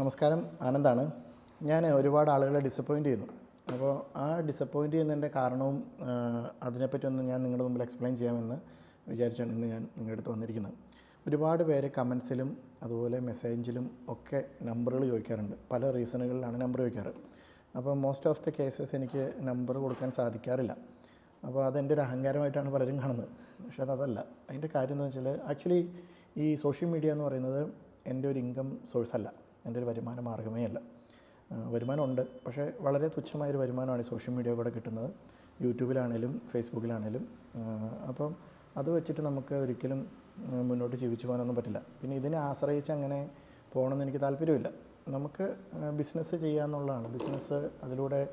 നമസ്കാരം ആനന്ദാണ്. ഞാൻ ഒരുപാട് ആളുകളെ ഡിസപ്പോയിന്റ് ചെയ്യുന്നു. അപ്പോൾ ആ ഡിസപ്പോയിന്റ് ചെയ്യുന്നതിന്റെ കാരണവും അതിനെപ്പറ്റി ഒന്ന് ഞാൻ നിങ്ങളുടെ മുമ്പിൽ എക്സ്പ്ലെയിൻ ചെയ്യാമെന്ന് വിചാരിച്ചാണ് ഇന്ന് ഞാൻ നിങ്ങളുടെ അടുത്ത് വന്നിരിക്കുന്നത്. ഒരുപാട് പേര് കമൻസിലും അതുപോലെ മെസ്സേജിലും ഒക്കെ നമ്പറുകൾ ചോദിക്കാറുണ്ട്. പല റീസണുകളിലാണ് നമ്പർ ചോദിക്കാറ്. അപ്പോൾ മോസ്റ്റ് ഓഫ് ദി കേസസ് എനിക്ക് നമ്പർ കൊടുക്കാൻ സാധിക്കാറില്ല. അപ്പോൾ അതെന്റെ ഒരു അഹങ്കാരമായിട്ടാണ് പലരും കാണുന്നത്. പക്ഷേ അതല്ല. അതിന്റെ കാര്യം എന്ന് വെച്ചാൽ ആക്ച്വലി ഈ സോഷ്യൽ മീഡിയ എന്ന് പറയുന്നത് എന്റെ ഒരു ഇൻകം സോഴ്സ് അല്ല. എന്റെ ഒരു വരുമാന മാർഗമേ അല്ല. വരുമാനമുണ്ട്. പക്ഷേ വളരെ തുച്ഛമായൊരു വരുമാനമാണ് ഈ സോഷ്യൽ മീഡിയ കൂടെ കിട്ടുന്നത്. യൂട്യൂബിലാണേലും ഫേസ്ബുക്കിലാണേലും. അപ്പം അത് വെച്ചിട്ട് നമുക്ക് ഒരിക്കലും മുന്നോട്ട് ജീവിച്ചു പോകാനൊന്നും പറ്റില്ല. പിന്നെ ഇതിനെ ആശ്രയിച്ച് അങ്ങനെ പോകണമെന്ന് എനിക്ക് താല്പര്യമില്ല. നമുക്ക് ബിസിനസ് ചെയ്യുക എന്നുള്ളതാണ് ബിസിനസ് അതിലൂടെ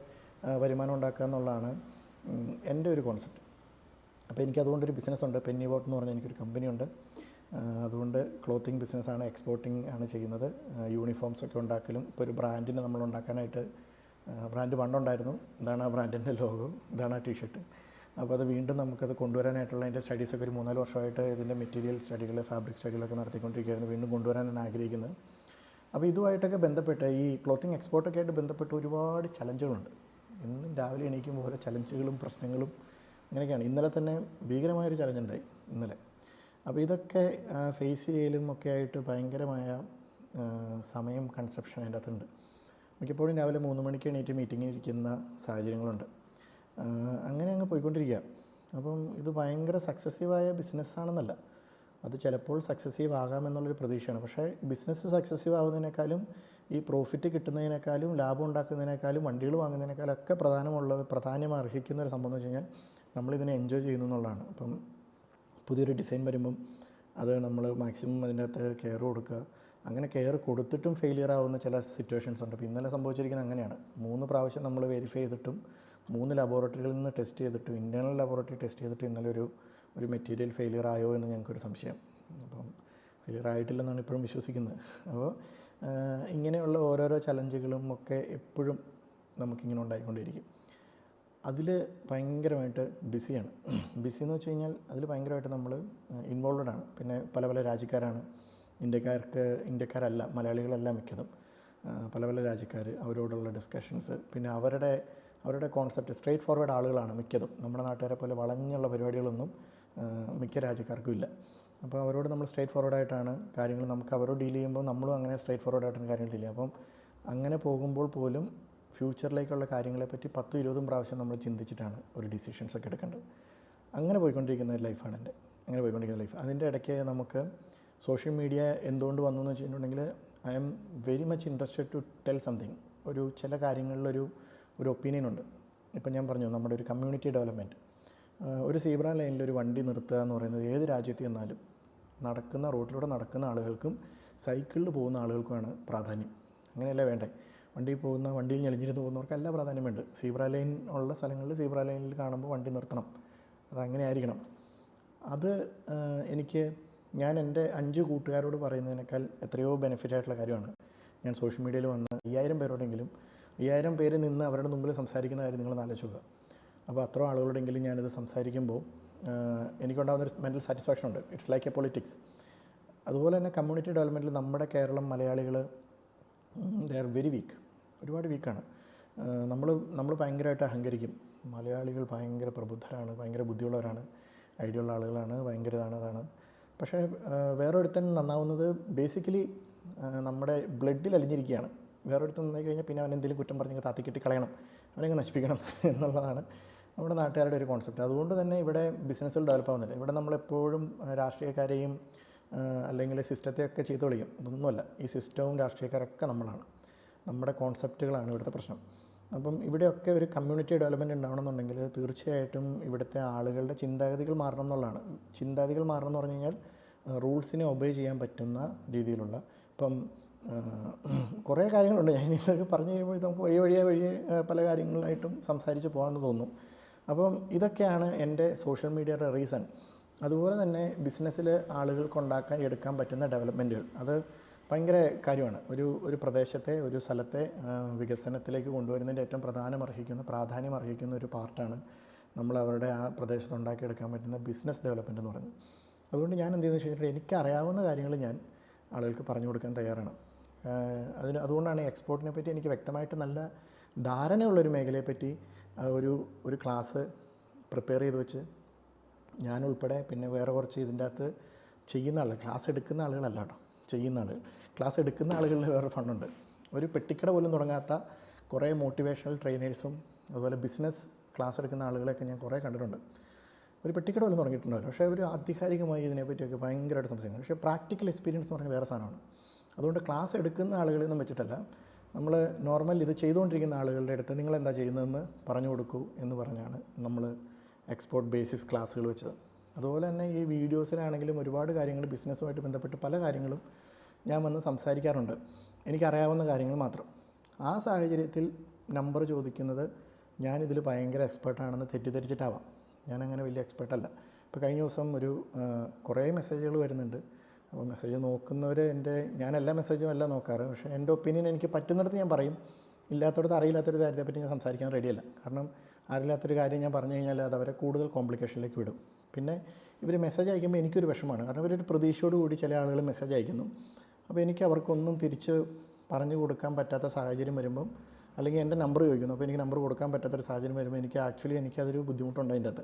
വരുമാനം ഉണ്ടാക്കുക എന്നുള്ളതാണ് എന്റെ ഒരു കോൺസെപ്റ്റ്. അപ്പോൾ എനിക്ക് അതുകൊണ്ടൊരു ബിസിനസ്സുണ്ട്. പെന്നി ബോട്ട് എന്ന് പറഞ്ഞാൽ എനിക്കൊരു കമ്പനിയുണ്ട്. അതുകൊണ്ട് ക്ലോത്തിങ് ബിസിനസ്സാണ് എക്സ്പോർട്ടിങ് ആണ് ചെയ്യുന്നത്. യൂണിഫോംസ് ഒക്കെ ഉണ്ടാക്കലും. ഇപ്പോൾ ഒരു ബ്രാൻഡിന് നമ്മൾ ഉണ്ടാക്കാനായിട്ട് ബ്രാൻഡ് പണ്ടുണ്ടായിരുന്നു. ഇതാണ് ആ ബ്രാൻഡിന്റെ ലോഗോ ഇതാണ് ആ ടീഷർട്ട് അപ്പോൾ അത് വീണ്ടും നമുക്കത് കൊണ്ടുവരാനായിട്ടുള്ള അതിന്റെ സ്റ്റഡീസൊക്കെ ഒരു മൂന്നാൽ വർഷമായിട്ട് ഇതിന്റെ മെറ്റീരിയൽ സ്റ്റഡികൾ ഫാബ്രിക് സ്റ്റഡികളൊക്കെ നടത്തിക്കൊണ്ടിരിക്കുകയായിരുന്നു വീണ്ടും കൊണ്ടുവരാനാണ് ആഗ്രഹിക്കുന്നത്. അപ്പോൾ ഇതുമായിട്ടൊക്കെ ബന്ധപ്പെട്ട് ഈ ക്ലോത്തിങ് എക്സ്പോർട്ടൊക്കെ ആയിട്ട് ബന്ധപ്പെട്ട് ഒരുപാട് ചലഞ്ചുകളുണ്ട് ഇന്നും രാവിലെ എണീക്കുമ്പോൾ ഓരോ ചലഞ്ചുകളും പ്രശ്നങ്ങളും അങ്ങനെയൊക്കെയാണ്. ഇന്നലെ തന്നെ ഭീകരമായൊരു ചലഞ്ച് ഉണ്ടായി ഇന്നലെ. അപ്പോൾ ഇതൊക്കെ ഫേസ് ചെയ്യലും ഒക്കെ ആയിട്ട് ഭയങ്കരമായ സമയം കൺസെപ്ഷൻ അതിന്റെ അകത്തുണ്ട്. മിക്കപ്പോഴും രാവിലെ മൂന്ന് മണിക്ക് എണീറ്റ് മീറ്റിങ്ങിൽ ഇരിക്കുന്ന സാഹചര്യങ്ങളുണ്ട്. അങ്ങനെ അങ്ങ് പോയിക്കൊണ്ടിരിക്കുക അപ്പം ഇത് ഭയങ്കര സക്സസീവായ ബിസിനസ്സാണെന്നല്ല അത് ചിലപ്പോൾ സക്സസീവ് ആകാമെന്നുള്ളൊരു പ്രതീക്ഷയാണ്. പക്ഷേ ബിസിനസ് സക്സസീവ് ആവുന്നതിനേക്കാളും ഈ പ്രോഫിറ്റ് കിട്ടുന്നതിനേക്കാളും ലാഭം ഉണ്ടാക്കുന്നതിനേക്കാളും വണ്ടികൾ വാങ്ങുന്നതിനേക്കാളും ഒക്കെ പ്രധാനമുള്ളത് പ്രാധാന്യം അർഹിക്കുന്ന ഒരു സംഭവം എന്ന് വെച്ച് കഴിഞ്ഞാൽ നമ്മളിതിനെ എൻജോയ് ചെയ്യുന്നു എന്നുള്ളതാണ്. അപ്പം പുതിയൊരു ഡിസൈൻ വരുമ്പം അത് നമ്മൾ മാക്സിമം അതിന്റെ അകത്ത് കെയർ കൊടുക്കുക. അങ്ങനെ കെയർ കൊടുത്തിട്ടും ഫെയിലിയർ ആവുന്ന ചില സിറ്റുവേഷൻസ് ഉണ്ട്. അപ്പോൾ ഇന്നലെ സംഭവിച്ചിരിക്കുന്നത് അങ്ങനെയാണ്. മൂന്ന് പ്രാവശ്യം നമ്മൾ വെരിഫൈ ചെയ്തിട്ടും മൂന്ന് ലബോറട്ടറികളിൽ നിന്ന് ടെസ്റ്റ് ചെയ്തിട്ടും ഇന്റേർണൽ ലബോറട്ടറി ടെസ്റ്റ് ചെയ്തിട്ട് ഇന്നലെ ഒരു ഒരു മെറ്റീരിയൽ ഫെയിലിയർ ആയോ എന്ന് ഞങ്ങൾക്കൊരു സംശയം. അപ്പം ഫെയിലിയർ ആയിട്ടില്ലെന്നാണ് ഇപ്പോഴും വിശ്വസിക്കുന്നത്. അപ്പോൾ ഇങ്ങനെയുള്ള ഓരോരോ ചലഞ്ചുകളും ഒക്കെ എപ്പോഴും നമുക്കിങ്ങനെ ഉണ്ടായിക്കൊണ്ടിരിക്കും. അതിൽ ഭയങ്കരമായിട്ട് ബിസിയാണ്. ബിസി എന്ന് വെച്ച് കഴിഞ്ഞാൽ അതിൽ ഭയങ്കരമായിട്ട് നമ്മൾ ഇൻവോൾവഡ് ആണ്. പിന്നെ പല പല രാജ്യക്കാരാണ്. ഇന്ത്യക്കാർക്ക് ഇന്ത്യക്കാരല്ല മലയാളികളല്ല മിക്കതും. പല പല രാജ്യക്കാർ അവരോടുള്ള ഡിസ്കഷൻസ് പിന്നെ അവരുടെ അവരുടെ കോൺസെപ്റ്റ് സ്ട്രേറ്റ് ഫോർവേഡ് ആളുകളാണ് മിക്കതും. നമ്മുടെ നാട്ടുകാരെ പോലെ വളഞ്ഞുള്ള പരിപാടികളൊന്നും മിക്ക രാജ്യക്കാർക്കും ഇല്ല. അപ്പോൾ അവരോട് നമ്മൾ സ്ട്രേറ്റ് ഫോർവേഡ് ആയിട്ടാണ് കാര്യങ്ങൾ നമുക്ക് അവരോട് ഡീൽ ചെയ്യുമ്പോൾ നമ്മളും അങ്ങനെ സ്ട്രേറ്റ് ഫോർവേഡ് ആയിട്ടാണ് കാര്യങ്ങൾ ഡീൽ ചെയ്യുക. അപ്പം അങ്ങനെ പോകുമ്പോൾ പോലും ഫ്യൂച്ചറിലേക്കുള്ള കാര്യങ്ങളെപ്പറ്റി പത്തും ഇരുപതും പ്രാവശ്യം നമ്മൾ ചിന്തിച്ചിട്ടാണ് ഒരു ഡിസിഷൻസ് ഒക്കെ എടുക്കേണ്ടത്. അങ്ങനെ പോയിക്കൊണ്ടിരിക്കുന്ന ലൈഫാണ് എന്റെ. അങ്ങനെ പോയിക്കൊണ്ടിരിക്കുന്ന ലൈഫ് അതിന്റെ ഇടയ്ക്ക് നമുക്ക് സോഷ്യൽ മീഡിയ എന്തുകൊണ്ട് വന്നു എന്ന് വെച്ചിട്ടുണ്ടെങ്കിൽ I'm very much interested to tell something ഒരു ചില കാര്യങ്ങളിലൊരു ഒരു ഒപ്പീനിയൻ ഉണ്ട്. ഇപ്പം ഞാൻ പറഞ്ഞു നമ്മുടെ ഒരു കമ്മ്യൂണിറ്റി ഡെവലപ്മെന്റ് ഒരു സീബ്ര ലൈനിൽ ഒരു വണ്ടി നിർത്തുക എന്ന് പറയുന്നത് ഏത് രാജ്യത്ത് ചെന്നാലും നടക്കുന്ന റോഡിലൂടെ നടക്കുന്ന ആളുകൾക്കും സൈക്കിളിൽ പോകുന്ന ആളുകൾക്കുമാണ് പ്രാധാന്യം. അങ്ങനെയല്ല വേണ്ടേ വണ്ടിയിൽ പോകുന്ന വണ്ടിയിൽ ഞെളിഞ്ഞിരുന്ന് പോകുന്നവർക്കല്ല പ്രാധാന്യമുണ്ട്. സീബ്ര ലൈൻ ഉള്ള സ്ഥലങ്ങളിൽ സീബ്ര ലൈനിൽ കാണുമ്പോൾ വണ്ടി നിർത്തണം. അതങ്ങനെ ആയിരിക്കണം അത് എനിക്ക് ഞാൻ എന്റെ അഞ്ച് കൂട്ടുകാരോട് പറയുന്നതിനേക്കാൾ എത്രയോ ബെനിഫിറ്റ് ആയിട്ടുള്ള കാര്യമാണ്. ഞാൻ സോഷ്യൽ മീഡിയയിൽ വന്ന് അയ്യായിരം പേരോടെങ്കിലും അയ്യായിരം പേര് നിന്ന് അവരുടെ മുമ്പിൽ സംസാരിക്കുന്ന കാര്യം നിങ്ങൾ ആലോചിക്കുക അപ്പോൾ അത്ര ആളുകളോടെങ്കിലും ഞാനിത് സംസാരിക്കുമ്പോൾ ആ, എനിക്കുണ്ടാകുന്ന ഒരു മെന്റൽ സാറ്റിസ്ഫാക്ഷൻ ഉണ്ട്. ഇറ്റ്സ് ലൈക്ക് എ പൊളിറ്റിക്സ് അതുപോലെ തന്നെ കമ്മ്യൂണിറ്റി ഡെവലപ്മെന്റിൽ നമ്മുടെ കേരളം മലയാളികൾ ദേ ആർ വെരി വീക്ക് ഒരുപാട് വീക്കാണ് നമ്മൾ നമ്മൾ ഭയങ്കരമായിട്ട് അഹങ്കരിക്കും. മലയാളികൾ ഭയങ്കര പ്രബുദ്ധരാണ് ഭയങ്കര ബുദ്ധിയുള്ളവരാണ് ഐഡിയ ഉള്ള ആളുകളാണ് ഭയങ്കര ഇതാണ് അതാണ്. പക്ഷേ വേറൊരുത്തൻ നന്നാവുന്നത് ബേസിക്കലി നമ്മുടെ ബ്ലഡിൽ അലിഞ്ഞിരിക്കുകയാണ്. വേറൊരുത്തൻ നന്നായി കഴിഞ്ഞാൽ പിന്നെ അവൻ എന്തെങ്കിലും കുറ്റം പറഞ്ഞ് താത്തി കെട്ടി കളയണം. അവനെങ്ങ് നശിപ്പിക്കണം എന്നുള്ളതാണ് നമ്മുടെ നാട്ടുകാരുടെ ഒരു കോൺസെപ്റ്റ് അതുകൊണ്ട് തന്നെ ഇവിടെ ബിസിനസ്സുകൾ ഡെവലപ്പ് ആവുന്നില്ല. ഇവിടെ നമ്മളെപ്പോഴും രാഷ്ട്രീയക്കാരെയും അല്ലെങ്കിൽ സിസ്റ്റത്തെയൊക്കെ ചെയ്തു കളിക്കും ഇതൊന്നുമല്ല. ഈ സിസ്റ്റവും രാഷ്ട്രീയക്കാരൊക്കെ നമ്മളാണ്. നമ്മുടെ കോൺസെപ്റ്റുകളാണ് ഇവിടുത്തെ പ്രശ്നം. അപ്പം ഇവിടെയൊക്കെ ഒരു കമ്മ്യൂണിറ്റി ഡെവലപ്മെന്റ് ഉണ്ടാവണമെന്നുണ്ടെങ്കിൽ തീർച്ചയായിട്ടും ഇവിടുത്തെ ആളുകളുടെ ചിന്താഗതികൾ മാറണം എന്നുള്ളതാണ്. ചിന്താഗതികൾ മാറണം എന്ന് പറഞ്ഞു കഴിഞ്ഞാൽ റൂൾസിനെ ഒബേ ചെയ്യാൻ പറ്റുന്ന രീതിയിലുള്ള ഇപ്പം കുറേ കാര്യങ്ങളുണ്ട്. ഞാൻ ഇതൊക്കെ പറഞ്ഞു കഴിയുമ്പോൾ നമുക്ക് വഴി വഴിയെ വഴിയെ പല കാര്യങ്ങളായിട്ടും സംസാരിച്ച് പോകാമെന്ന് തോന്നും. അപ്പം ഇതൊക്കെയാണ് എന്റെ സോഷ്യൽ മീഡിയയുടെ റീസൺ അതുപോലെ തന്നെ ബിസിനസ്സിൽ ആളുകൾക്ക് ഉണ്ടാക്കാൻ എടുക്കാൻ പറ്റുന്ന ഡെവലപ്മെന്റുകൾ അത് ഭയങ്കര കാര്യമാണ്. ഒരു ഒരു പ്രദേശത്തെ ഒരു സ്ഥലത്തെ വികസനത്തിലേക്ക് കൊണ്ടുവരുന്നതിന്റെ ഏറ്റവും പ്രധാനം അർഹിക്കുന്ന പ്രാധാന്യം അർഹിക്കുന്ന ഒരു പാർട്ടാണ് നമ്മൾ അവരുടെ ആ പ്രദേശത്ത് ഉണ്ടാക്കിയെടുക്കാൻ പറ്റുന്ന ബിസിനസ് ഡെവലപ്മെന്റ് എന്ന് പറയുന്നത്. അതുകൊണ്ട് ഞാൻ എന്ത് ചെയ്യുന്നു എനിക്ക് അറിയാവുന്ന കാര്യങ്ങൾ ഞാൻ ആളുകൾക്ക് പറഞ്ഞു കൊടുക്കാൻ തയ്യാറാണ്. അതിന് അതുകൊണ്ടാണ് എക്സ്പോർട്ടിനെ പറ്റി എനിക്ക് വ്യക്തമായിട്ട് നല്ല ധാരണയുള്ളൊരു മേഖലയെപ്പറ്റി പറ്റി ഒരു ഒരു ക്ലാസ് പ്രിപ്പയർ ചെയ്ത് വെച്ച് ഞാൻ ഉൾപ്പെടെ പിന്നെ വേറെ കുറച്ച് ഇതിന്റെ അകത്ത് ചെയ്യുന്ന ആളുകൾ ക്ലാസ് എടുക്കുന്ന ആളുകളല്ല കേട്ടോ. ചെയ്യുന്ന ആളുകൾ ക്ലാസ് എടുക്കുന്ന ആളുകളിൽ വേറെ ഫണ്ടുണ്ട്. ഒരു പെട്ടിക്കട പോലും തുടങ്ങാത്ത കുറേ മോട്ടിവേഷണൽ ട്രെയിനേഴ്സും അതുപോലെ ബിസിനസ് ക്ലാസ് എടുക്കുന്ന ആളുകളെയൊക്കെ ഞാൻ കുറേ കണ്ടിട്ടുണ്ട്. ഒരു പെട്ടിക്കട പോലും തുടങ്ങിയിട്ടുണ്ടാവില്ല പക്ഷേ അവർ ആധികാരികമായി ഇതിനെപ്പറ്റിയൊക്കെ ഭയങ്കരമായിട്ട് സംസാരിക്കുന്നത് പക്ഷേ പ്രാക്ടിക്കൽ എക്സ്പീരിയൻസ് എന്ന് പറഞ്ഞാൽ വേറെ സാധനമാണ്. അതുകൊണ്ട് ക്ലാസ് എടുക്കുന്ന ആളുകളിൽ നിന്നും വെച്ചിട്ടല്ല നമ്മൾ നോർമൽ ഇത് ചെയ്തുകൊണ്ടിരിക്കുന്ന ആളുകളുടെ അടുത്ത് നിങ്ങൾ എന്താ ചെയ്യുന്നതെന്ന് പറഞ്ഞു കൊടുക്കൂ എന്ന് പറഞ്ഞാണ് നമ്മൾ എക്സ്പോർട്ട് ബേസിസ് ക്ലാസ്സുകൾ വെച്ചത്. അതുപോലെ തന്നെ ഈ വീഡിയോസിലാണെങ്കിലും ഒരുപാട് കാര്യങ്ങൾ ബിസിനസ്സുമായിട്ട് ബന്ധപ്പെട്ട് പല കാര്യങ്ങളും ഞാൻ വന്ന് സംസാരിക്കാറുണ്ട്. എനിക്കറിയാവുന്ന കാര്യങ്ങൾ മാത്രം. ആ സാഹചര്യത്തിൽ നമ്പർ ചോദിക്കുന്നത് ഞാനിതിൽ ഭയങ്കര എക്സ്പേർട്ടാണെന്ന് തെറ്റിദ്ധരിച്ചിട്ടാവാം. ഞാനങ്ങനെ വലിയ എക്സ്പേർട്ടല്ല. ഇപ്പോൾ കഴിഞ്ഞ ദിവസം ഒരു കുറേ മെസ്സേജുകൾ വരുന്നുണ്ട്. അപ്പോൾ മെസ്സേജ് നോക്കുന്നവർ എന്റെ ഞാൻ എല്ലാ മെസ്സേജും അല്ല നോക്കാറ്. പക്ഷേ എന്റെ ഒപ്പീനിയൻ എനിക്ക് പറ്റുന്നിടത്ത് ഞാൻ പറയും. ഇല്ലാത്തടത്ത് അറിയില്ലാത്തൊരു കാര്യത്തെപ്പറ്റി ഞാൻ സംസാരിക്കാൻ റെഡിയല്ല. കാരണം അറിയില്ലാത്തൊരു കാര്യം ഞാൻ പറഞ്ഞു കഴിഞ്ഞാൽ അത് അവരെ കൂടുതൽ കോംപ്ലിക്കേഷനിലേക്ക് വിടും. പിന്നെ ഇവർ മെസ്സേജ് അയക്കുമ്പോൾ എനിക്കൊരു വിഷമമാണ്. കാരണം ഇവരൊരു പ്രതീക്ഷയോട് കൂടി ചില ആളുകൾ മെസ്സേജ് അയക്കുന്നു. അപ്പോൾ എനിക്ക് അവർക്കൊന്നും തിരിച്ച് പറഞ്ഞു കൊടുക്കാൻ പറ്റാത്ത സാഹചര്യം വരുമ്പം അല്ലെങ്കിൽ എന്റെ നമ്പർ ചോദിക്കുന്നു. അപ്പോൾ എനിക്ക് നമ്പർ കൊടുക്കാൻ പറ്റാത്തൊരു സാഹചര്യം വരുമ്പോൾ എനിക്ക് ആക്ച്വലി എനിക്കതൊരു ബുദ്ധിമുട്ടുണ്ട് അതിന്റെ അകത്ത്.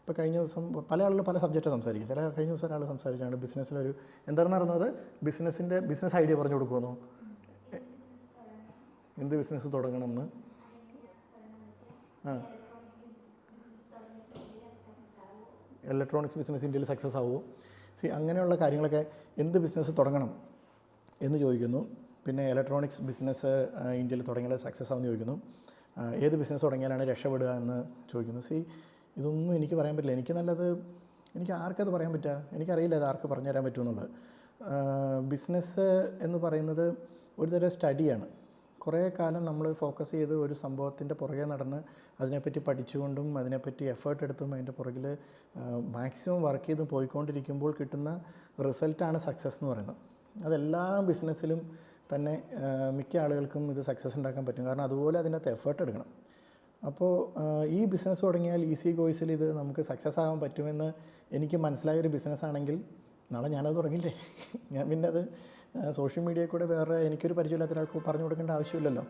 ഇപ്പോൾ കഴിഞ്ഞ ദിവസം പല ആളുകൾ പല സബ്ജക്റ്റാണ് സംസാരിക്കും. ചില കഴിഞ്ഞ ദിവസം ഒരാൾ സംസാരിച്ചാണ് ബിസിനസ്സിലൊരു എന്താണ് നടന്നത്? ബിസിനസ്സിന്റെ ബിസിനസ് ഐഡിയ പറഞ്ഞു കൊടുക്കുമെന്നോ? എന്ത് ബിസിനസ് തുടങ്ങണമെന്ന് ആ. ഇലക്ട്രോണിക്സ് ബിസിനസ് ഇന്ത്യയിൽ സക്സസ് ആവുമോ സി അങ്ങനെയുള്ള കാര്യങ്ങളൊക്കെ എന്ത് ബിസിനസ് തുടങ്ങണം എന്ന് ചോദിക്കുന്നു. പിന്നെ ഇലക്ട്രോണിക്സ് ബിസിനസ് ഇന്ത്യയിൽ തുടങ്ങിയാൽ സക്സസ് ആവുമെന്ന് ചോദിക്കുന്നു. ഏത് ബിസിനസ് തുടങ്ങിയാലാണ് രക്ഷപ്പെടുക എന്ന് ചോദിക്കുന്നു. സി ഇതൊന്നും എനിക്ക് പറയാൻ പറ്റില്ല. എനിക്ക് നല്ലത് എനിക്ക് ആർക്കത് പറയാൻ പറ്റുക എനിക്കറിയില്ല അത് ആർക്ക് പറഞ്ഞു തരാൻ പറ്റുമെന്നുള്ളത് ബിസിനസ് എന്ന് പറയുന്നത് ഒരുതരം സ്റ്റഡിയാണ് കുറേ കാലം നമ്മൾ ഫോക്കസ് ചെയ്ത് ഒരു സംഭവത്തിന്റെ പുറകെ നടന്ന് അതിനെപ്പറ്റി പഠിച്ചുകൊണ്ടും അതിനെപ്പറ്റി എഫേർട്ട് എടുത്തും അതിന്റെ പുറകിൽ മാക്സിമം വർക്ക് ചെയ്ത് പോയിക്കൊണ്ടിരിക്കുമ്പോൾ കിട്ടുന്ന റിസൾട്ടാണ് സക്സസ് എന്ന് പറയുന്നത്. അതെല്ലാ ബിസിനസ്സിലും തന്നെ മിക്ക ആളുകൾക്കും ഇത് സക്സസ് ഉണ്ടാക്കാൻ പറ്റും. കാരണം അതുപോലെ അതിനകത്ത് എഫേർട്ട് എടുക്കണം. അപ്പോൾ ഈ ബിസിനസ് തുടങ്ങിയാൽ ഈസി ഗോയ്സിൽ ഇത് നമുക്ക് സക്സസ് ആകാൻ പറ്റുമെന്ന് എനിക്ക് മനസ്സിലായൊരു ബിസിനസ്സാണെങ്കിൽ നാളെ ഞാനത് തുടങ്ങില്ലേ? ഞാൻ പിന്നെ അത് സോഷ്യൽ മീഡിയയിൽ കൂടെ വേറെ എനിക്കൊരു പരിചയമില്ലാത്ത ഒരാൾക്ക് പറഞ്ഞു കൊടുക്കേണ്ട ആവശ്യമില്ലല്ലോ.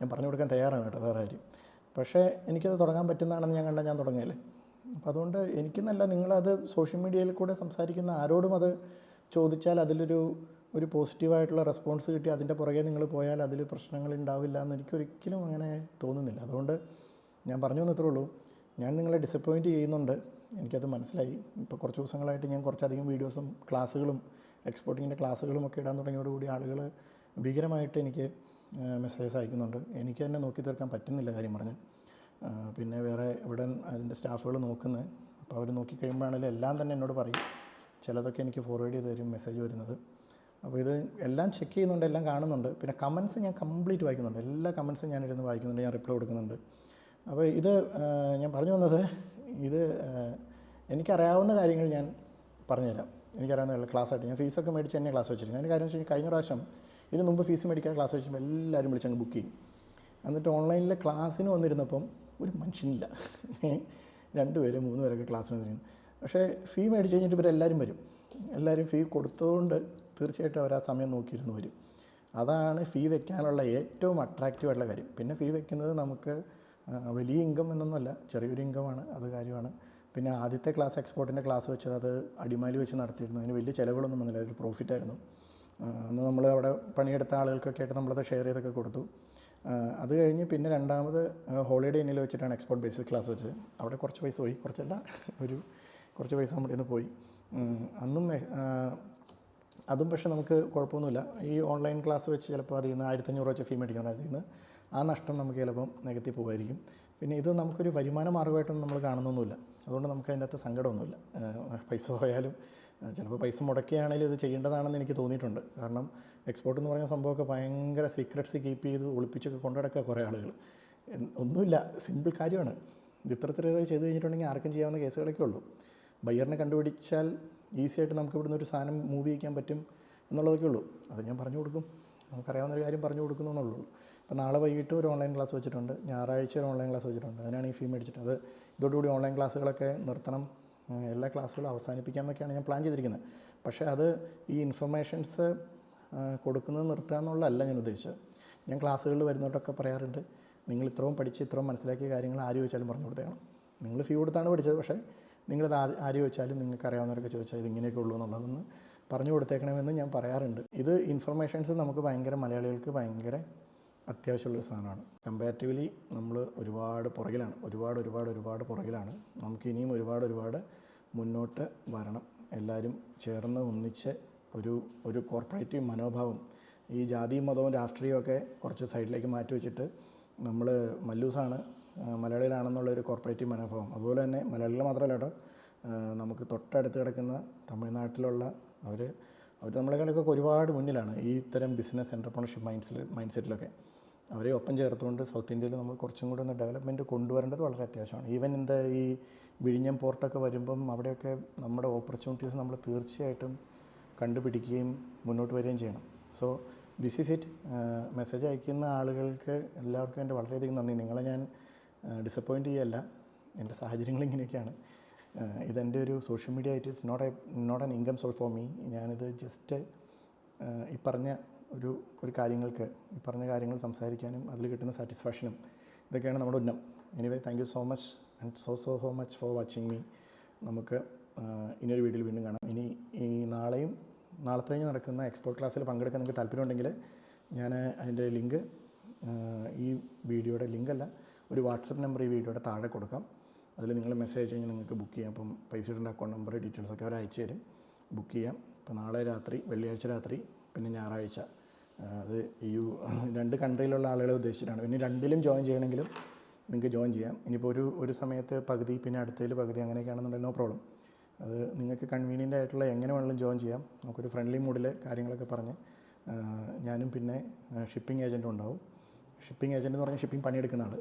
ഞാൻ പറഞ്ഞു കൊടുക്കാൻ തയ്യാറാണ് കേട്ടോ വേറെ ആര് പക്ഷേ എനിക്കത് തുടങ്ങാൻ പറ്റുന്നതാണെന്ന് ഞാൻ കണ്ടാൽ ഞാൻ തുടങ്ങിയല്ലേ. അപ്പോൾ അതുകൊണ്ട് എനിക്കെന്നല്ല നിങ്ങളത് സോഷ്യൽ മീഡിയയിൽ കൂടെ സംസാരിക്കുന്ന ആരോടും അത് ചോദിച്ചാൽ അതിലൊരു ഒരു പോസിറ്റീവായിട്ടുള്ള റെസ്പോൺസ് കിട്ടി അതിന്റെ പുറകെ നിങ്ങൾ പോയാൽ അതിൽ പ്രശ്നങ്ങൾ ഉണ്ടാവില്ല എന്ന് എനിക്കൊരിക്കലും അങ്ങനെ തോന്നുന്നില്ല. അതുകൊണ്ട് ഞാൻ പറഞ്ഞു വന്നത്രേ ഉള്ളൂ. ഞാൻ നിങ്ങളെ ഡിസപ്പോയിന്റ് ചെയ്യുന്നുണ്ട്. എനിക്കത് മനസ്സിലായി. ഇപ്പോൾ കുറച്ച് ദിവസങ്ങളായിട്ട് ഞാൻ കുറച്ചധികം വീഡിയോസും ക്ലാസ്സുകളും എക്സ്പോർട്ടിങ്ങിന്റെ ക്ലാസ്സുകളും ഒക്കെ ഇടാൻ തുടങ്ങിയോടുകൂടി ആളുകൾ ഭീകരമായിട്ട് എനിക്ക് മെസ്സേജസ് അയക്കുന്നുണ്ട്. എനിക്ക് തന്നെ നോക്കി തീർക്കാൻ പറ്റുന്നില്ല കാര്യം പറഞ്ഞ് പിന്നെ വേറെ ഇവിടെ അതിന്റെ സ്റ്റാഫുകൾ നോക്കുന്നത് അപ്പോൾ അവർ നോക്കിക്കഴിയുമ്പോഴാണെങ്കിലും എല്ലാം തന്നെ എന്നോട് പറയും. ചിലതൊക്കെ എനിക്ക് ഫോർവേഡ് ചെയ്ത് തരും മെസ്സേജ് വരുന്നത്. അപ്പോൾ ഇത് എല്ലാം ചെക്ക് ചെയ്യുന്നുണ്ട് എല്ലാം കാണുന്നുണ്ട്. പിന്നെ കമൻസ് ഞാൻ കംപ്ലീറ്റ് വായിക്കുന്നുണ്ട്. എല്ലാ കമൻസും ഞാൻ ഇരുന്ന് വായിക്കുന്നുണ്ട് ഞാൻ റിപ്ലൈ കൊടുക്കുന്നുണ്ട്. അപ്പോൾ ഇത് ഞാൻ പറഞ്ഞു വന്നത് ഇത് എനിക്കറിയാവുന്ന കാര്യങ്ങൾ ഞാൻ പറഞ്ഞുതരാം. എനിക്കറിയാവുന്ന ക്ലാസ്സായിട്ട് ഞാൻ ഫീസൊക്കെ മേടിച്ച് തന്നെ ക്ലാസ് വെച്ചിരിക്കുന്നത് അതിന്റെ കാര്യം വെച്ച് കഴിഞ്ഞാൽ കഴിഞ്ഞ പ്രാവശ്യം ഇതിന് മുമ്പ് ഫീസ് മേടിക്കാൻ ക്ലാസ് വെച്ചപ്പോൾ എല്ലാവരും വിളിച്ചങ്ങ് ബുക്ക് ചെയ്യും. എന്നിട്ട് ഓൺലൈനിലെ ക്ലാസ്സിന് വന്നിരുന്നപ്പം ഒരു മനുഷ്യനില്ല. രണ്ട് പേര് മൂന്ന് പേരൊക്കെ ക്ലാസ്സിന് വന്നിരുന്നു. പക്ഷേ ഫീ മേടിച്ച് കഴിഞ്ഞിട്ട് ഇവരെല്ലാവരും വരും. എല്ലാവരും ഫീ കൊടുത്തതുകൊണ്ട് തീർച്ചയായിട്ടും അവർ ആ സമയം നോക്കിയിരുന്നു വരും. അതാണ് ഫീ വെക്കാനുള്ള ഏറ്റവും അട്രാക്റ്റീവ് ആയിട്ടുള്ള കാര്യം. പിന്നെ ഫീ വെക്കുന്നത് നമുക്ക് വലിയ ഇൻകം എന്നൊന്നുമല്ല ചെറിയൊരു ഇൻകമാണ് അത് കാര്യമാണ്. പിന്നെ ആദ്യത്തെ ക്ലാസ് എക്സ്പോർട്ടിന്റെ ക്ലാസ് വെച്ചത് അത് അടിമാലി വെച്ച് നടത്തിയിരുന്നു. അതിന് വലിയ ചിലവുകളൊന്നും വന്നില്ല. ഒരു പ്രോഫിറ്റായിരുന്നു അന്ന് നമ്മൾ അവിടെ പണിയെടുത്ത ആളുകൾക്കൊക്കെ ആയിട്ട് നമ്മളത് ഷെയർ ചെയ്തൊക്കെ കൊടുത്തു. അത് കഴിഞ്ഞ് പിന്നെ രണ്ടാമത് ഹോളിഡേ ഇന്നിൽ വെച്ചിട്ടാണ് എക്സ്പോർട്ട് ബേസിസ് ക്ലാസ് വെച്ചത്. അവിടെ കുറച്ച് പൈസ പോയി. കുറച്ചല്ല ഒരു കുറച്ച് പൈസ നമ്മുടെ നിന്ന് പോയി. അന്നും അതും പക്ഷേ നമുക്ക് കുഴപ്പമൊന്നുമില്ല. ഈ ഓൺലൈൻ ക്ലാസ് വെച്ച് ചിലപ്പോൾ അതിൽ നിന്ന് ആയിരത്തഞ്ഞൂറ് വെച്ച് ഫീ മേടിക്കണം. ആ നഷ്ടം നമുക്ക് ചിലപ്പം നികത്തി പോകുമായിരിക്കും പിന്നെ ഇത് നമുക്കൊരു വരുമാന മാർഗമായിട്ടൊന്നും നമ്മൾ കാണുന്നൊന്നുമില്ല. അതുകൊണ്ട് നമുക്ക് അതിന്റെ അകത്ത് സങ്കടമൊന്നുമില്ല. പൈസ പോയാലും ചിലപ്പോൾ പൈസ മുടക്കിയാണെങ്കിലും ഇത് ചെയ്യേണ്ടതാണെന്ന് എനിക്ക് തോന്നിയിട്ടുണ്ട്. കാരണം എക്സ്പോർട്ട് എന്ന് പറയുന്ന സംഭവമൊക്കെ ഭയങ്കര സീക്രട്സ് കീപ്പ് ചെയ്ത് ഒളിപ്പിച്ചൊക്കെ കൊണ്ടുനടക്കുക കുറേ ആളുകൾ. ഒന്നുമില്ല സിമ്പിൾ കാര്യമാണ്. ഇത് ഇത്തരത്തിൽ ചെയ്ത് കഴിഞ്ഞിട്ടുണ്ടെങ്കിൽ ആർക്കും ചെയ്യാവുന്ന കേസുകളൊക്കെ ഉള്ളൂ. ബയ്യറിനെ കണ്ടുപിടിച്ചാൽ ഈസി ആയിട്ട് നമുക്ക് ഇവിടുന്ന് ഒരു സാധനം മൂവ് ചെയ്യിക്കാൻ പറ്റും എന്നുള്ളതൊക്കെ ഉള്ളൂ. അത് ഞാൻ പറഞ്ഞു കൊടുക്കും. നമുക്കറിയാവുന്ന ഒരു കാര്യം പറഞ്ഞു കൊടുക്കുന്നു ഇപ്പോൾ നാളെ വൈകിട്ട് ഒരു ഓൺലൈൻ ക്ലാസ് വെച്ചിട്ടുണ്ട്. ഞായറാഴ്ച ഒരു ഓൺലൈൻ ക്ലാസ് വെച്ചിട്ടുണ്ട്. അതിനാണ് ഈ ഫീ മേടിച്ചിട്ട്. അത് ഇതോടുകൂടി ഓൺലൈൻ ക്ലാസ്സുകളൊക്കെ നിർത്തണം. എല്ലാ ക്ലാസ്സുകളും അവസാനിപ്പിക്കാം എന്നൊക്കെയാണ് ഞാൻ പ്ലാൻ ചെയ്തിരിക്കുന്നത്. പക്ഷേ അത് ഈ ഇൻഫർമേഷൻസ് കൊടുക്കുന്നത് നിർത്തുക എന്നുള്ളതല്ല ഞാൻ ഉദ്ദേശിച്ചത്. ഞാൻ ക്ലാസ്സുകളിൽ വരുന്നവരൊക്കെ പറയാറുണ്ട് നിങ്ങൾ ഇത്രയും പഠിച്ച് ഇത്രയും മനസ്സിലാക്കിയ കാര്യങ്ങൾ ആര് ചോദിച്ചാലും പറഞ്ഞു കൊടുത്തേക്കണം. നിങ്ങൾ ഫീ കൊടുത്താണ് പഠിച്ചത്. പക്ഷേ നിങ്ങളിത് ആര് ചോദിച്ചാലും നിങ്ങൾക്ക് അറിയാവുന്നവരൊക്കെ ചോദിച്ചാൽ ഇതിങ്ങനെയൊക്കെ ഉള്ളൂ എന്നുള്ളതൊന്ന് പറഞ്ഞു കൊടുത്തേക്കണമെന്ന് ഞാൻ പറയാറുണ്ട്. ഇത് ഇൻഫർമേഷൻസ് നമുക്ക് ഭയങ്കര മലയാളികൾക്ക് ഭയങ്കര അത്യാവശ്യമുള്ളൊരു സാധനമാണ്. കമ്പാരിറ്റീവ്ലി നമ്മൾ ഒരുപാട് പുറകിലാണ്. ഒരുപാട് ഒരുപാട് ഒരുപാട് പുറകിലാണ്. നമുക്ക് ഇനിയും ഒരുപാട് ഒരുപാട് മുന്നോട്ട് വരണം. എല്ലാവരും ചേർന്ന് ഒന്നിച്ച് ഒരു ഒരു കോർപ്പറേറ്റീവ് മനോഭാവം ഈ ജാതിയും മതവും രാഷ്ട്രീയമൊക്കെ കുറച്ച് സൈഡിലേക്ക് മാറ്റി വെച്ചിട്ട് നമ്മൾ മല്ലൂസാണ് മലയാളികളാണെന്നുള്ള ഒരു കോർപ്പറേറ്റീവ് മനോഭാവം. അതുപോലെ തന്നെ മലയാളികൾ മാത്രമല്ല കേട്ടോ നമുക്ക് തൊട്ടടുത്ത് കിടക്കുന്ന തമിഴ്നാട്ടിലുള്ള അവർ അവർ നമ്മളെക്കാളൊക്കെ ഒരുപാട് മുന്നിലാണ് ഈ ഇത്തരം ബിസിനസ് എന്റർപ്രണർഷിപ്പ് മൈൻഡ്സിൽ മൈൻഡ് സെറ്റിലൊക്കെ അവരെ ഒപ്പം ചേർത്തുകൊണ്ട് സൗത്ത് ഇന്ത്യയിൽ നമ്മൾ കുറച്ചും കൂടെ ഒന്ന് ഡെവലപ്മെന്റ് കൊണ്ടുവരേണ്ടത് വളരെ അത്യാവശ്യമാണ്. ഈവൻ എന്താ ഈ വിഴിഞ്ഞം പോർട്ടൊക്കെ വരുമ്പം അവിടെയൊക്കെ നമ്മുടെ ഓപ്പർച്യൂണിറ്റീസ് നമ്മൾ തീർച്ചയായിട്ടും കണ്ടുപിടിക്കുകയും മുന്നോട്ട് വരികയും ചെയ്യണം. So this is it message അയക്കുന്ന ആളുകൾക്ക് എല്ലാവർക്കും എന്റെ വളരെയധികം നന്ദി. നിങ്ങളെ ഞാൻ ഡിസപ്പോയിന്റ് ചെയ്യല്ല. എന്റെ സാഹചര്യങ്ങൾ ഇങ്ങനെയൊക്കെയാണ്. ഇതെന്റെ ഒരു social media it is not a not an income sole for me ഞാനിത് ജസ്റ്റ് ഈ പറഞ്ഞ ഒരു ഒരു കാര്യങ്ങൾക്ക് ഈ പറഞ്ഞ കാര്യങ്ങൾ സംസാരിക്കാനും അതിൽ കിട്ടുന്ന സാറ്റിസ്ഫാക്ഷനും ഇതൊക്കെയാണ് നമ്മുടെ ഉന്നം. Anyway thank you so much and so so so much for watching me നമുക്ക് ഇനിയൊരു വീഡിയോയിൽ വീണ്ടും കാണാം. ഇനി ഈ നാളെയും നാളെ കഴിഞ്ഞ് നടക്കുന്ന എക്സ്പോർട്ട് ക്ലാസ്സിൽ പങ്കെടുക്കാൻ നിങ്ങൾക്ക് താല്പര്യമുണ്ടെങ്കിൽ ഞാൻ അതിന്റെ ലിങ്ക് ഈ വീഡിയോയുടെ ലിങ്കല്ല ഒരു വാട്സപ്പ് നമ്പർ ഈ വീഡിയോയുടെ താഴെ കൊടുക്കാം. അതിൽ നിങ്ങൾ മെസ്സേജ് കഴിഞ്ഞാൽ നിങ്ങൾക്ക് ബുക്ക് ചെയ്യാം. അപ്പം പൈസ ഇടേണ്ട അക്കൗണ്ട് നമ്പർ ഡീറ്റെയിൽസൊക്കെ അവർ അയച്ചു തരും. ബുക്ക് ചെയ്യാം. അപ്പോൾ നാളെ രാത്രി വെള്ളിയാഴ്ച രാത്രി പിന്നെ ഞായറാഴ്ച അത് യു- രണ്ട് കൺട്രിയിലുള്ള ആളുകളെ ഉദ്ദേശിച്ചിട്ടാണ്. പിന്നെ രണ്ടിലും ജോയിൻ ചെയ്യണമെങ്കിലും നിങ്ങൾക്ക് ജോയിൻ ചെയ്യാം. ഇനിയിപ്പോൾ ഒരു ഒരു സമയത്ത് പകുതി പിന്നെ അടുത്തതിൽ പകുതി അങ്ങനെയൊക്കെയാണെന്നുണ്ടെങ്കിൽ നോ പ്രോബ്ലം അത് നിങ്ങൾക്ക് കൺവീനിയന്റ് ആയിട്ടുള്ള എങ്ങനെ വേണമെങ്കിലും ജോയിൻ ചെയ്യാം. നമുക്കൊരു ഫ്രണ്ട്ലി മൂഡിൽ കാര്യങ്ങളൊക്കെ പറഞ്ഞ് ഞാനും പിന്നെ ഷിപ്പിംഗ് ഏജന്റും ഉണ്ടാവും. ഷിപ്പിംഗ് ഏജന്റ് എന്ന് പറഞ്ഞാൽ ഷിപ്പിംഗ് പണിയെടുക്കുന്ന ആൾ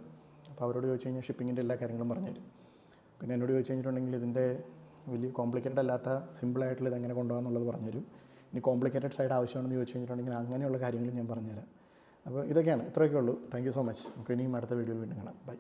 അപ്പോൾ അവരോട് ചോദിച്ചു കഴിഞ്ഞാൽ ഷിപ്പിങ്ങിന്റെ എല്ലാ കാര്യങ്ങളും പറഞ്ഞു തരും. പിന്നെ എന്നോട് ചോദിച്ചു കഴിഞ്ഞിട്ടുണ്ടെങ്കിൽ ഇതിന്റെ വലിയ കോംപ്ലിക്കേറ്റഡ് അല്ലാത്ത സിമ്പിളായിട്ടുള്ള ഇത് എങ്ങനെ കൊണ്ടുപോകാമെന്നുള്ളത് പറഞ്ഞുതരും ഇനി കോംപ്ലിക്കേറ്റഡ് സൈഡ് ആവശ്യമാണെന്ന് ചോദിച്ചു കഴിഞ്ഞിട്ടുണ്ടെങ്കിൽ അങ്ങനെയുള്ള കാര്യങ്ങൾ ഞാൻ പറഞ്ഞുതരാം. അപ്പോൾ ഇതൊക്കെയാണ്. ഇത്രയൊക്കെ ഉള്ളൂ. താങ്ക് യു സോ മച്ച് നമുക്ക് ഇനിയും അടുത്ത വീഡിയോയിൽ വീണ്ടും കാണാം. ബൈ